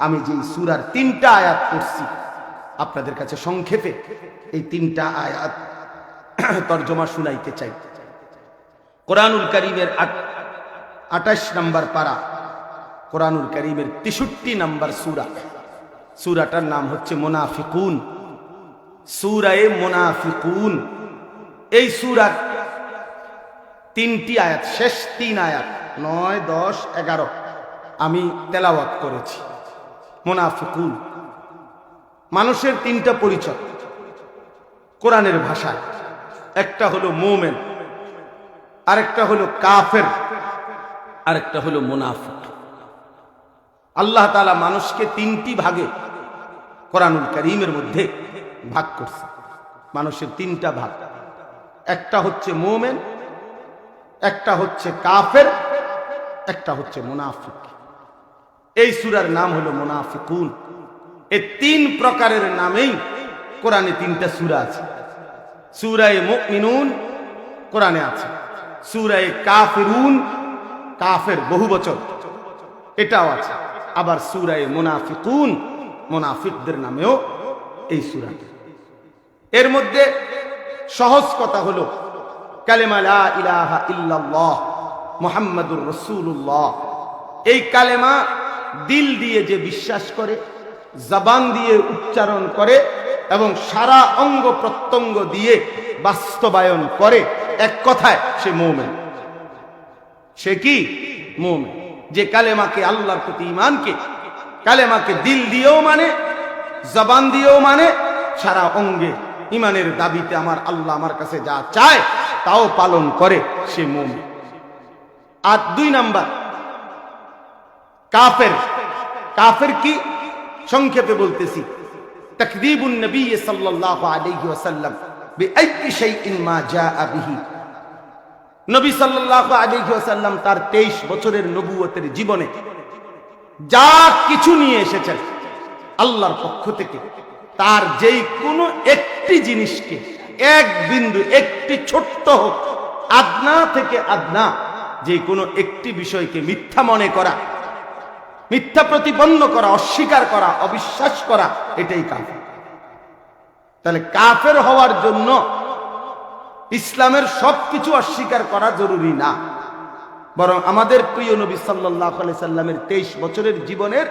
আমি যে সুরার তিনটা আয়াত করছি আপনাদের কাছে সংক্ষেপে এই তিনটা আয়াত তর্জমা শুনাইতে চাই। কোরআনুল করিমের আঠাশ নম্বর পারা, কোরআনুল করিমের তেষট্টি নম্বর সুরা। সুরাটার নাম হচ্ছে মোনাফিকুন। সুরায়ে মোনাফিকুন। এই সুরার তিনটি আয়াত, শেষ তিন আয়াত, নয়, দশ, এগারো, আমি তেলাওয়াত করেছি। মোনাফিকুন। মানুষের তিনটা পরিচয়। কোরআনের ভাষায়। একটা হলো মোমেন, আরেকটা হলো কাফের, আরেকটা হলো মুনাফিক। আল্লাহ তালা মানুষকে তিনটি ভাগে কোরআনুল করিমের মধ্যে ভাগ করছে। মানুষের তিনটা ভাগ। একটা হচ্ছে মোমেন, একটা হচ্ছে কাফের, একটা হচ্ছে মুনাফিক। এই সুরার নাম হলো মুনাফিকুন। এই তিন প্রকারের নামেই কোরআনে তিনটা সুরা আছে। সুরায় মুমিনুন, কোরআনে আছে। সুরায় কাফিরুন, কাফের বহু বচন। এটাও আছে। আবার সুরায় মুনাফিকুন, মুনাফিকদের নামেও এই সুরা। এর মধ্যে সহজ কথা হলো, কালেমা ইলাহা ইল্লাল্লাহ, মুহাম্মাদুর রাসূলুল্লাহ। এই কালেমা দিল দিয়ে যে বিশ্বাস করে, জবান দিয়ে উচ্চারণ করে এবং সারা অঙ্গ প্রত্যঙ্গ দিয়ে বাস্তবায়ন করে, এক কথায় সে মোমেন। সে কি? মোমেন। যে কালেমাকে আল্লাহর প্রতি ইমানকে কালেমাকে দিল দিয়েও মানে জবান দিয়েও মানে সারা অঙ্গে ইমানের দাবিতে আমার আল্লাহ আমার কাছে যা চায়, তাও পালন করে, সে মোমেন। আর দুই নাম্বার কাফের। কাফের কি? সংক্ষেপে বলতেছি। তকদিবুন নবী সাল্লাল্লাহু আলাইহি ওয়াসাল্লাম বিআই শাইইন মা জাআ বিহি। নবী সাল্লাল্লাহু আলাইহি ওয়াসাল্লাম তার 23 বছরের নবুয়তের জীবনে যা কিছু নিয়ে এসেছেন আল্লাহর পক্ষ থেকে, তার যেই কোনো একটি জিনিসকে, এক বিন্দু, একটি ছোট্ট হোক, আদনা থেকে আদনা, যে কোনো একটি বিষয়কে মিথ্যা মনে করা মিথ্যা প্রতিপন্ন করা, অস্বীকার করা, অবিশ্বাস করা, এটাই কাফের। তাহলে কাফের হওয়ার জন্য ইসলামের সবকিছু অস্বীকার করা জরুরি না। বরং আমাদের প্রিয় নবী সাল্লাহ সাল্লামের তেইশ বছরের জীবনের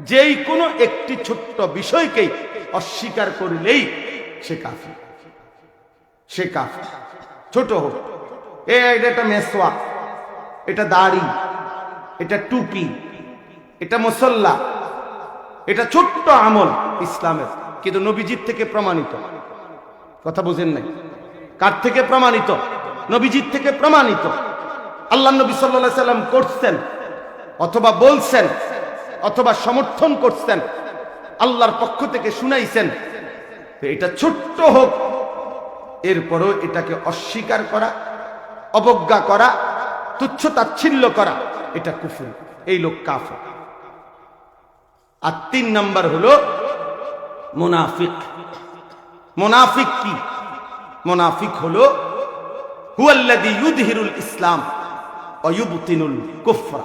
যেই কোনো একটি ছোট্ট বিষয়কেই অস্বীকার করলেই সে কাফের। সে কাফের। ছোট হোক। এটা মেসোয়া এটা দাড়ি। এটা টুপি। এটা মুসল্লা। এটা ছোট্ট আমল ইসলামের, কিন্তু নবীজির থেকে প্রমাণিত। কথা বুঝেন নাই? কার থেকে প্রমাণিত? নবীজির থেকে প্রমাণিত। আল্লাহ নবী সাল্লা সাল্লাম করছেন, অথবা বলছেন, অথবা সমর্থন করছেন, আল্লাহর পক্ষ থেকে শুনাইছেন। এটা ছোট্ট হোক, এরপরও এটাকে অস্বীকার করা, অবজ্ঞা করা, তুচ্ছ তাচ্ছিল্য করা, এটা কুফুর। এই লোক কাফর। আর তিন নাম্বার হলো মোনাফিক। মোনাফিক কি? মোনাফিক হলো হুয়াল্লাদি ইসলাম অয়ুবতিনুল কুফরা।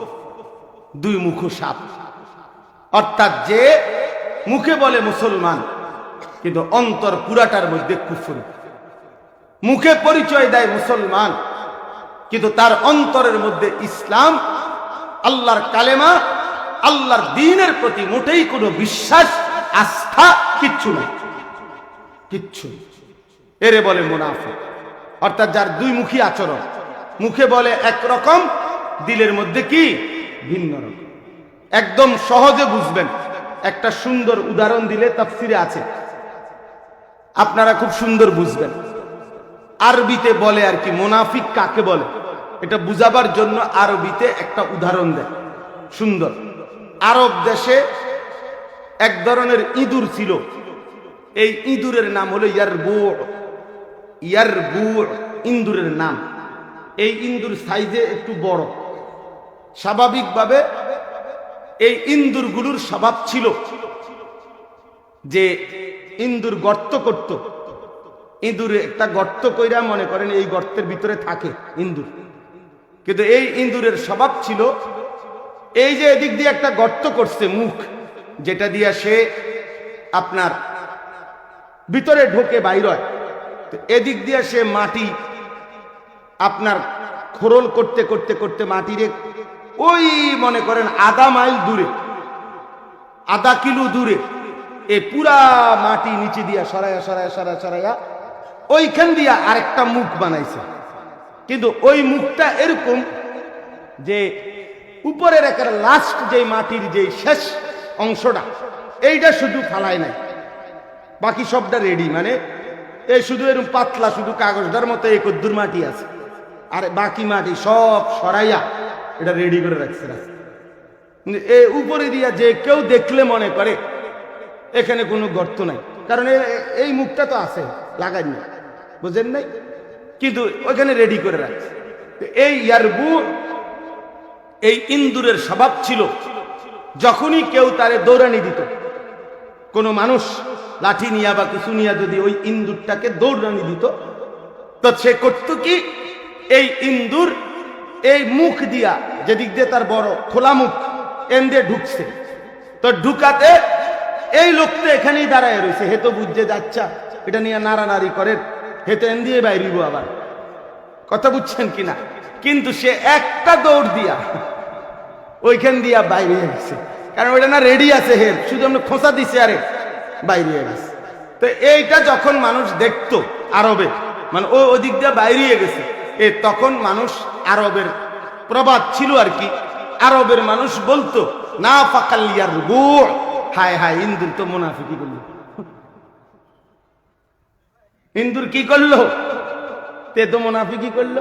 দুই মুখ সাপ অর্থাৎ যে মুখে বলে মুসলমান, কিন্তু অন্তর পুরাটার মধ্যে কুফরি। মুখে পরিচয় দেয় মুসলমান, কিন্তু তার অন্তরের মধ্যে ইসলাম, আল্লাহর কালেমা আল্লাহর দিনের প্রতি মোটেই কোনো বিশ্বাস, আস্থা কিচ্ছু নেই। কিচ্ছু। এরে বলে মুনাফিক। অর্থাৎ যার দুই মুখী আচরণ। মুখে বলে একরকম দিলের মধ্যে কি? ভিন্ন রকম। একদম সহজে বুঝবেন। একটা সুন্দর উদাহরণ দিলে তাফসিরে আছে। আপনারা খুব সুন্দর বুঝবেন। আরবিতে বলে আর কি, মোনাফিক কাকে বলে? এটা বুঝাবার জন্য আরবিতে একটা উদাহরণ দেয় সুন্দর। আরব দেশে এক ধরনের ইঁদুর ছিল। এই ইঁদুরের নাম হলো ইয়ারবুড় ইয়ারবুড় ইন্দুরের নাম। এই ইন্দুর সাইজে একটু বড়। স্বাভাবিকভাবে এই ইন্দুরগুলোর স্বভাব ছিল যে ইন্দুর গর্ত করত। ইঁদুর একটা গর্ত কইরা মনে করেন এই গর্তের ভিতরে থাকে ইন্দুর। কিন্তু এই ইন্দুরের স্বভাব ছিল এই যে এদিক দিয়ে একটা গর্ত করছে মুখ, যেটা দিয়া সে আপনার ভিতরে ঢোকে বাইর এদিক দিয়ে সে মাটি আপনার খোরল করতে করতে করতে মাটিরে ওই মনে করেন আধা মাইল দূরে, আধা কিলো দূরে এ পুরা মাটি নিচে দিয়া সরাইয়া সরাইয়া সরাইয়া সরাইয়া ওইখান দিয়া আরেকটা মুখ বানাইছে। কিন্তু ওই মুখটা এরকম যে উপরের একের লাস্ট যে মাটির যে শেষ অংশটা, এইটা শুধু ফালায় নাই। বাকি সবটা রেডি মানে এই শুধু এরকম পাতলা শুধু কাগজটার মতো এই কদ্দুর মাটি আছে। আর বাকি মাটি সব সরাইয়া এটা রেডি করে রাখছে এ উপরে দিয়া যে কেউ দেখলে মনে করে, এখানে কোনো গর্ত নাই। কারণ এই মুখটা তো আছে লাগাইনি বুঝেন নাই? কিন্তু ওইখানে রেডি করে রাখছে। এই ইয়ারবু এই ইন্দুরের স্বভাব ছিল, যখনই কেউ তারে দৌড়ানি দিত। কোনো মানুষ লাঠি নিয়া বা কিছু নিয়া যদি ওই ইন্দুরটাকে দৌড়ানি দিত, তো সে করত কি? এই ইন্দুর এই মুখ দিয়া যেদিক দিয়ে তার বড় খোলা মুখ, এন দিয়ে ঢুকছে। তো ঢুকাতে এই লোকটা এখানেই দাঁড়ায় রয়েছে। হে তো বুঝতে যাচ্ছা, এটা নিয়ে নাড়ানাড়ি করে হে তো এন দিয়ে বাইরিব আবার। কথা বুঝছেন কিনা? কিন্তু সে একটা দৌড় দিয়া ওইখান দিয়া বাইরে গেছে। কারণ ওইটা না রেডি আছে হের শুধু আমরা খোঁচা দিছে, আরে বাইরে গেছে। তো এইটা যখন মানুষ দেখতো আরবে মানে ও ওদিক দিয়ে বাইরে গেছে, এ তখন মানুষ আরবের প্রবাদ ছিল আর কি। আরবের মানুষ বলতো, না ফাকালিয়ার গুড় হায় হায়, ইন্দুর তো মুনাফিকি করল ইন্দুর কি করল? তে তো মুনাফিকি করল,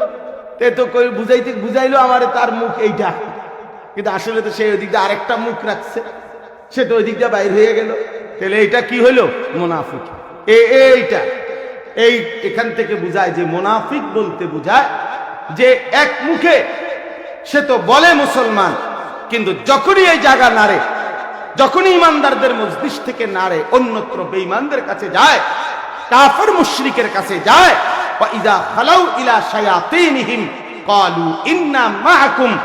তে তো বুঝাইতে, বুঝাইলো আমারে তার মুখ এইটা। কিন্তু আসলে তো সেই ওদিক দিয়ে আরেকটা মুখ রাখছে। সে তো ওই দিক দিয়ে বাইর হয়ে গেল। তাহলে এইটা কি হইল মোনাফিক। এইটা। এই এখান থেকে বুঝায় যে মোনাফিক বলতে বুঝায় যে এক মুখে সে তো বলে মুসলমান, কিন্তু যখনই এই জায়গা নাড়ে, যখনই ইমানদারদের মজলিস থেকে নাড়ে, অন্যত্র বেঈমানদের কাছে যায়, কাফের মুশরিকের কাছে যায় ইদা খালাউ ইলা শায়াতিনহিম ক্বালু ইন্না মাআকুম।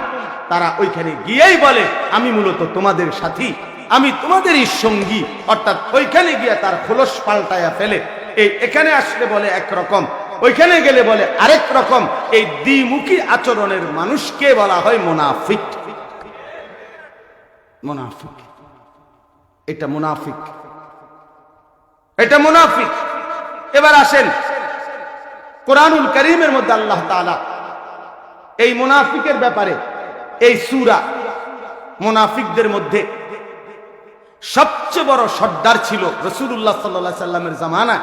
তারা ওইখানে গিয়েই বলে, আমি মূলত তোমাদের সাথী, আমি তোমাদেরই সঙ্গী। অর্থাৎ ওইখানে গিয়ে তার খোলস পাল্টায়া ফেলে। এই এখানে আসলে বলে একরকম, ওইখানে গেলে বলে আরেক রকম। এই দ্বিমুখী আচরণের মানুষকে বলা হয় মোনাফিক। মোনাফিক। এটা মুনাফিক। এটা মুনাফিক। এবার আসেন কোরআনুল করিমের মধ্যে আল্লাহ তাআলা এই মুনাফিকের ব্যাপারে, এই সুরা মুনাফিকদের মধ্যে সবচেয়ে বড় সর্দার ছিল রসুল্লাহ সাল্লাহ সাল্লামের জামানা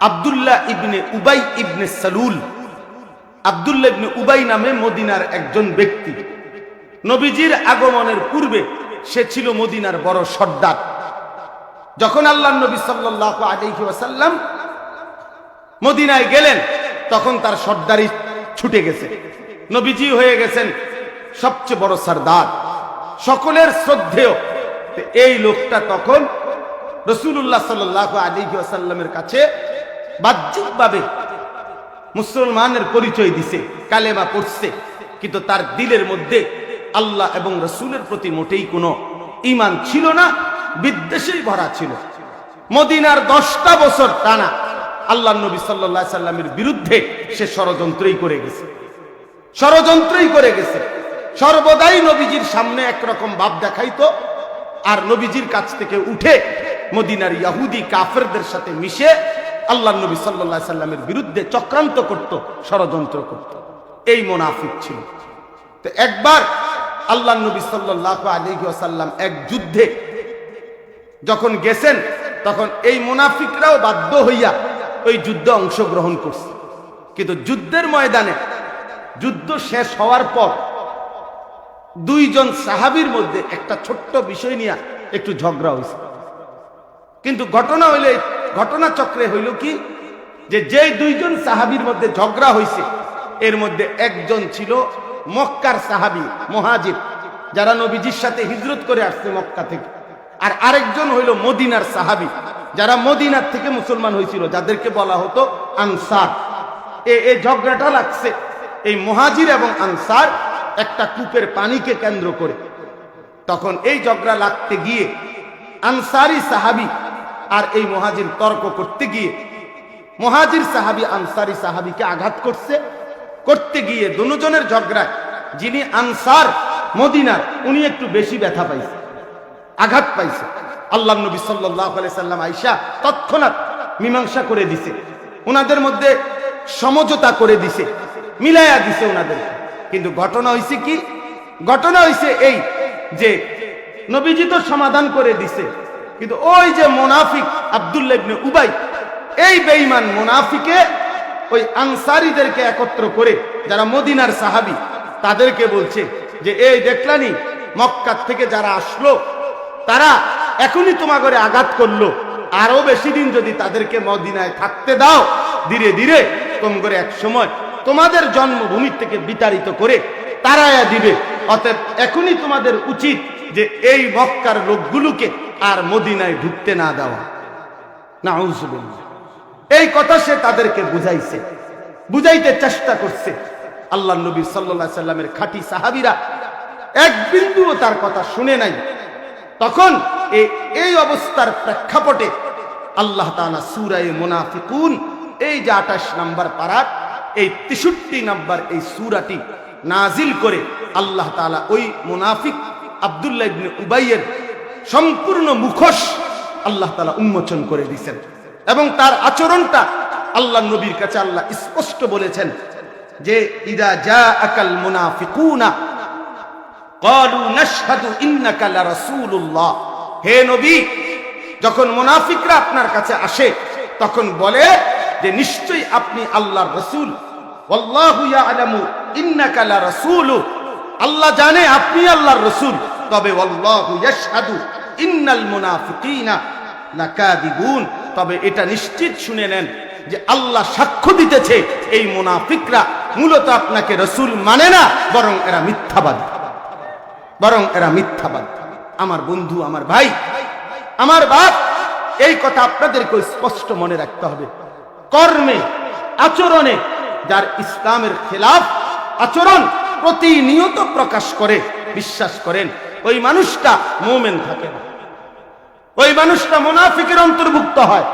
আবদুল্লাহ ইবনে উবাই ইবনে সালুল। আবদুল্লাহ ইবনে উবাই নামে মদিনার একজন ব্যক্তি। নবীজির আগমনের পূর্বে সে ছিল মদিনার বড় সর্দার। যখন আল্লাহ নবী সাল্লাহ আলাইহি ওয়াসাল্লাম মদিনায় গেলেন, তখন তার সর্দারি ছুটে গেছে। নবীজি হয়ে গেছেন সবচেয়ে বড় সর্দার। সকলের শ্রদ্ধেয়। এই লোকটা তখন রসুল্লাহ সাল্লাহ আলী আসাল্লামের কাছে বাহ্যিকভাবে মুসলমানের পরিচয় দিছে, কালেমা পড়ছে। কিন্তু তার দিলের মধ্যে আল্লাহ এবং রসুলের প্রতি মোটেই কোনো ইমান ছিল না বিদ্বেষেই ভরা ছিল। মদিনার দশটা বছর টানা আল্লাহ নবী সাল্লাহ সাল্লামের বিরুদ্ধে সে ষড়যন্ত্রই করে গেছে। ষড়যন্ত্রই করে গেছে। সর্বদাই নবীজির সামনে একরকম ভাব দেখাইতো আর নবীজির কাছ থেকে উঠে মদিনার ইয়াহুদি কাফেরদের সাথে মিশে আল্লাহ নবী সাল্লাহ সাল্লামের বিরুদ্ধে চক্রান্ত করত, ষড়যন্ত্র করত। এই মোনাফিক ছিল। তো একবার আল্লাহ নবী সাল্লাহ আলী আসাল্লাম এক যুদ্ধে যখন গেছেন, তখন এই মুনাফিকরাও বাধ্য হইয়া ওই যুদ্ধে অংশগ্রহণ করছে। কিন্তু যুদ্ধের ময়দানে যুদ্ধ শেষ হওয়ার পর দুইজন সাহাবির মধ্যে একটা ছোট্ট বিষয় নিয়ে একটু ঝগড়া হয়েছে। কিন্তু ঘটনা হইলে, ঘটনা চক্রে হইল কি, যে যে দুইজন সাহাবির মধ্যে ঝগড়া হয়েছে এর মধ্যে একজন ছিল মক্কার সাহাবি মহাজিব যারা নবীজির সাথে হিজরত করে আসছে মক্কা থেকে। আর আরেকজন হইল মদিনার সাহাবি। যারা মদিনার থেকে মুসলমান হয়েছিল, যাদেরকে বলা হতো আনসার। এ ঝগড়াটা লাগছে। এই মহাজির এবং আনসার একটা কূপের পানিকে কেন্দ্র করে। তখন এই ঝগড়া লাগতে গিয়ে আনসারি সাহাবি আর এই মহাজির তর্ক করতে গিয়ে, মহাজির সাহাবি, আনসারি সাহাবিকে আঘাত করছে। করতে গিয়ে দুজনের ঝগড়ায় যিনি আনসার মদিনার, উনি একটু বেশি ব্যথা পাইছে, আঘাত পাইছে। আল্লাহ নবী সাল্লাম আইসা তৎক্ষণাৎ মীমাংসা করে দিছে। ওনাদের মধ্যে সমঝোতা করে দিছে, মিলাইয়া দিছে ওনাদের কিন্তু ঘটনা হয়েছে কি? ঘটনা হয়েছে এই যে নবীজি তো সমাধান করে দিছে, কিন্তু ওই যে মোনাফিক আবদুল্লাহ ইবনে উবাই, এই বেঈমান মোনাফিকে ওই আনসারীদেরকে একত্র করে যারা মদিনার সাহাবি, তাদেরকে বলছে যে, এই দেখলানি, মক্কার থেকে যারা আসলো, তারা এখনই তোমা করে আঘাত করল। আরও বেশি দিন যদি তাদেরকে মদিনায় থাকতে দাও, ধীরে ধীরে কম করে এক সময় তোমাদের জন্মভূমির থেকে বিতাড়িত করে তারায়া দিবে। অতএব এখনই তোমাদের উচিত যে এই মক্কার লোকগুলোকে আর মদিনায় ঢুকতে না দেওয়া। না এই কথা সে তাদেরকে বুঝাইছে। বুঝাইতে চেষ্টা করছে। আল্লাহ নবী সাল্লা সাল্লামের খাঁটি সাহাবিরা এক বিন্দুও তার কথা শুনে নাই। তখন এই অবস্থার প্রেক্ষাপটে আল্লাহ তাআলা সূরায়ে মুনাফিকুন, এই যে 28 নাম্বার পারাত এই 63 নাম্বার এই সূরাটি নাজিল করে আল্লাহ তাআলা ওই মুনাফিক আব্দুল্লাহ ইবনে উবাইয়ের সম্পূর্ণ মুখোশ আল্লাহ তাআলা উন্মোচন করে দিয়েছেন। এবং তার আচরণটা আল্লাহ নবীর কাছে আল্লাহ স্পষ্ট বলেছেন যে, ইদা জাআকাল মুনাফিকুনা, ক্বালু নাশহাদু ইন্নাকা লারাসূলুল্লাহ হে নবী, যখন মুনাফিকরা আপনার কাছে আসে, তখন বলে যে নিশ্চয়ই আপনি আল্লাহর রাসূল। আল্লাহ জানে আপনি আল্লাহর রাসূল। তবে ইন্নাল মুনাফিকিনা তবে এটা নিশ্চিত শুনে নেন যে আল্লাহ সাক্ষ্য দিতেছে, এই মুনাফিকরা মূলত আপনাকে রসুল মানে না, বরং এরা মিথ্যাবাদী। বরং এরা মিথ্যাবাদ। আমার বন্ধু, আমার ভাই, আমার বাপ, এই কথা আপনাদেরকে স্পষ্ট মনে রাখতে হবে। কর্মে, আচরণে যার ইসলামের খেলাফ আচরণ প্রতিনিয়ত প্রকাশ করে, বিশ্বাস করেন, ওই মানুষটা মোমেন থাকে না। ওই মানুষটা মোনাফিকের অন্তর্ভুক্ত হয়।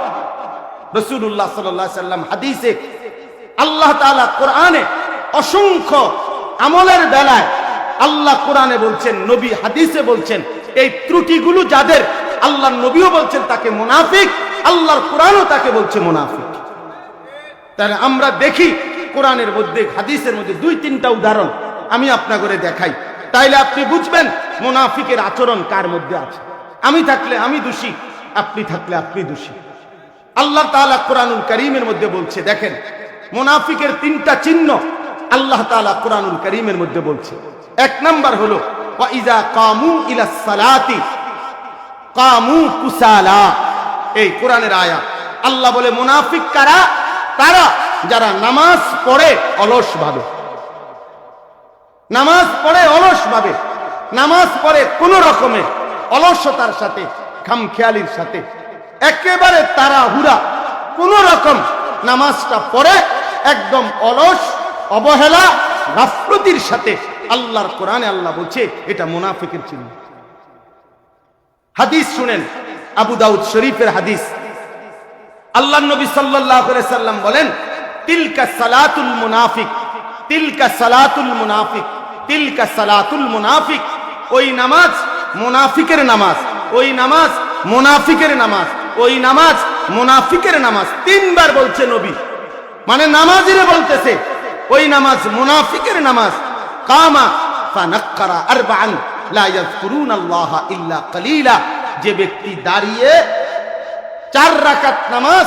রসুল্লাহ সাল্লাম হাদিসে আল্লাহ তাআলা কোরআনে অসংখ্য আমলের বেলায় আল্লাহ কোরআনে বলছেন, নবী হাদিসে বলছেন এই ত্রুটিগুলো যাদের আল্লাহ নবীও বলছেন তাকে মুনাফিক, আল্লাহর কোরআনও তাকে বলছে মুনাফিক। তাহলে আমরা দেখি কোরআনের মধ্যে, হাদিসের মধ্যে দুই, তিনটা উদাহরণ আমি আপনা করে দেখাই। তাইলে আপনি বুঝবেন মুনাফিকের আচরণ কার মধ্যে আছে। আমি থাকলে আমি দোষী, আপনি থাকলে আপনি দোষী। আল্লাহ তাআলা কোরআনুল করিমের মধ্যে বলছে, দেখেন, মুনাফিকের তিনটা চিহ্ন আল্লাহ তাআলা কোরআনুল করিমের মধ্যে বলছে। এক নাম্বার হলো এই কোরআনের আয়া আল্লাহ বলে, মুনাফিক কারা? তারা যারা নামাজ পড়ে অলস ভাবে নামাজ পড়ে অলস ভাবে নামাজ পড়ে রকমে অলসতার সাথে, খামখেয়ালির সাথে। একেবারে তারা হুরা কোন রকম নামাজটা পড়ে একদম অলস, অবহেলা, গাফলতির সাথে। আল্লাহর কোরআনে আল্লাহ বলছে, এটা মুনাফিকের চিহ্ন। হাদিস শুনেন, আবু দাউদ শরীফের হাদিস। আল্লাহ নবী সাল্লাম বলেন, তিলকা সালাতুল মুনাফিক, তিলকা সালাতুল মুনাফিক, তিলকা সালাতুল মুনাফিক। ওই নামাজ মুনাফিকের নামাজ, ওই নামাজ মুনাফিকের নামাজ, ওই নামাজ মুনাফিকের নামাজ। তিনবার বলছে নবী। মানে নামাজিরে বলতেছে, ওই নামাজ মুনাফিকের নামাজ। কামা ফানাক্কারা আরবাআন, লা ইয়াযকুরুনাল্লাহা ইল্লা কালিলা। যে ব্যক্তি দাঁড়িয়ে চার রাকাত নামাজ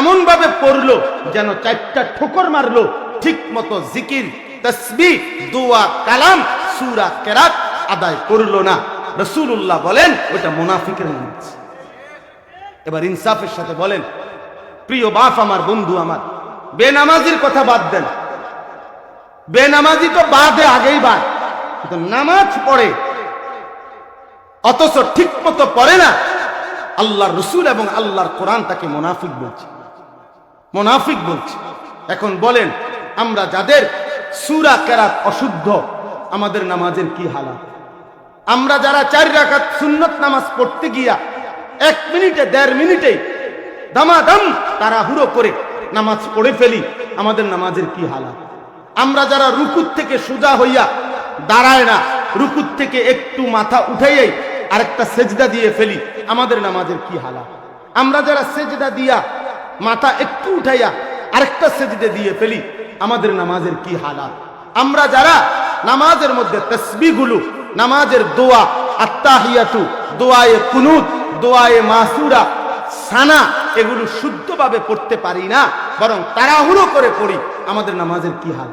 এমন ভাবে পড়ল, যেন চারটা ঠোকর মারলো ঠিক মতো জিকির তসবি দোয়া, কালাম, সুরা কেরাত আদায় করল না। রসুল্লাহ বলেন ওটা মুনাফিকের নামাজ। এবার ইনসাফের সাথে বলেন, প্রিয় বাপ আমার, বন্ধু আমার, বেনামাজির কথা বাদ দেন। বেনামাজি তো বাদে আগেই বাদ। কিন্তু নামাজ পড়ে। অথচ ঠিক মতো পড়ে না। আল্লাহর রসুল এবং আল্লাহর কোরআন তাকে মোনাফিক বলছে। মোনাফিক বলছে। এখন বলেন, আমরা যাদের সুরা কেরাত অশুদ্ধ, আমাদের নামাজের কি হালাত? আমরা যারা চার রাকাত সুন্নত নামাজ পড়তে গিয়া এক মিনিটে, দেড় মিনিটে দামাদাম তারা হুড়ো করে নামাজ পড়ে ফেলি, আমাদের নামাজের কি হালাত? আমরা যারা রুকুর থেকে সোজা হইয়া দাঁড়ায় না, রুকুর থেকে একটু মাথা উঠাইয়াই আরেকটা সেজদা দিয়ে ফেলি, আমাদের নামাজের কি হালাত? আমরা যারা সেজদা দিয়া মাথা একটু উঠাইয়া আরেকটা সেজদা দিয়ে ফেলি, আমাদের নামাজের কি হালাত? আমরা যারা নামাজের মধ্যে তসবিগুলো নামাজের দোয়া আত্মাহিয়াতু দোয়ায়ে কুনুত, দোয়ায়ে মাসুরা, সানা, এগুলো শুদ্ধভাবে পড়তে পারি না, বরং তাড়াহুড়ো করে পড়ি, আমাদের নামাজের কি হাল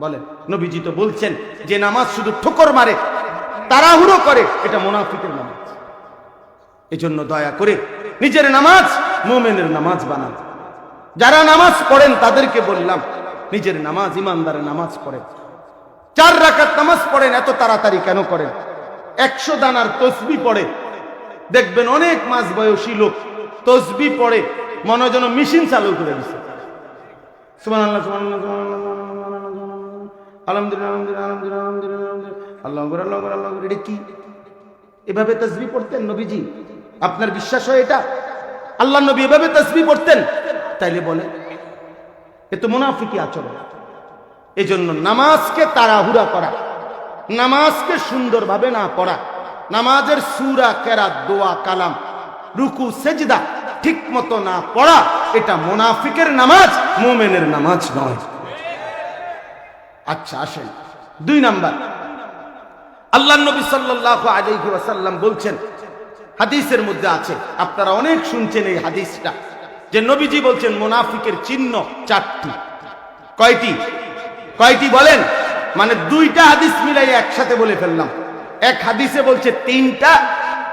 বলেন নবীজি তো বলছেন যে নামাজ শুধু ঠোকর মারে তাড়াহুড়ো করে এটা মোনাফিকের নামাজ। এই জন্য দয়া করে নিজের নামাজ মোমেনের নামাজ বানান। যারা নামাজ পড়েন তাদেরকে বললাম নিজের নামাজ ইমানদারের নামাজ পড়েন। চার রাকাত নামাজ পড়েন এত তাড়াতাড়ি কেন করেন? একশো দানার তসবি পড়ে। দেখবেন অনেক মাস বয়সী লোক তসবি পড়ে মনে যেন মেশিন চালু করে সুবহানাল্লাহ, সুবহানাল্লাহ, সুবহানাল্লাহ, সুবহানাল্লাহ, সুবহানাল্লাহ, কি? এভাবে তসবি পড়তেন নবীজি? আপনার বিশ্বাস হয় এটা? আল্লাহ নবী এভাবে তসবি পড়তেন? তাইলে বলে, এ তো মুনাফিকি আচরণ। এজন্য নামাজকে তাড়াহুড়া করা, নামাজকে সুন্দরভাবে না পড়া, নামাজের সুরা, কেরাত, দোয়া, কালাম, রুকু, সেজদা ঠিক মতো না পড়া, এটা মোনাফিকের নামাজ, মোমেনের নামাজ নয়। আচ্ছা আসেন। দুই নাম্বার। আল্লাহ নবী আলাইহি ওয়াসাল্লাম বলছেন, হাদিসের মধ্যে আছে, আপনারা অনেক শুনছেন এই হাদিসটা, যে নবীজি বলছেন মুনাফিকের চিহ্ন চারটি। কয়টি? কয়টি বলেন? মানে দুইটা হাদিস মিলাই একসাথে বলে ফেললাম। এক হাদিসে বলছে তিনটা,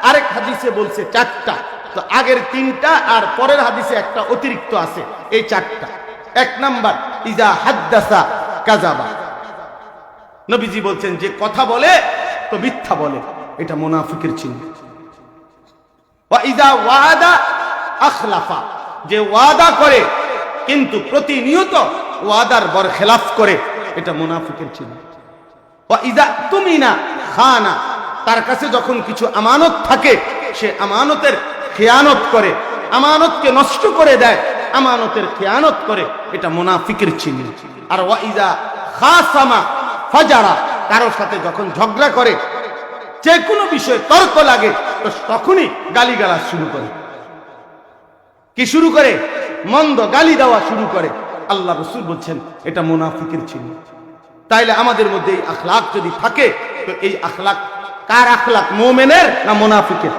আরেক হাদিসে বলছে চারটা। তো আগের তিনটা আর পরের হাদিসে একটা অতিরিক্ত আছে, এই চারটা। এক নাম্বার, ইজা হাদ্দাসা কাজাবা নবীজি বলছেন, যে কথা বলে তো মিথ্যা বলে। এটা মুনাফিকের চিহ্ন। ওয়াদা আখলাফা। যে ওয়াদা করে, কিন্তু প্রতিনিয়ত ওয়াদার বর খেলাফ করে, এটা মুনাফিকের চিহ্ন। ইজা তুমি না খানা। তার কাছে যখন কিছু আমানত থাকে, সে আমানতের খেয়ানত করে, আমানতকে নষ্ট করে দেয়, আমানতের খেয়ানত করে, এটা মুনাফিকের চিহ্ন। আর ওয়া ইজা খাসামা। ফাজারা, কারোর সাথে যখন ঝগড়া করে, যে কোনো বিষয়ে তর্ক লাগে, তো তখনই গালিগালাজ শুরু করে। কি শুরু করে? মন্দ গালি দেওয়া শুরু করে। আল্লাহ রসুল বলছেন, এটা মুনাফিকের চিহ্ন। তাইলে আমাদের মধ্যে এই আখলাক যদি থাকে, তো এই আখলাক কার আখলাক, মোমেনের না মুনাফিকের?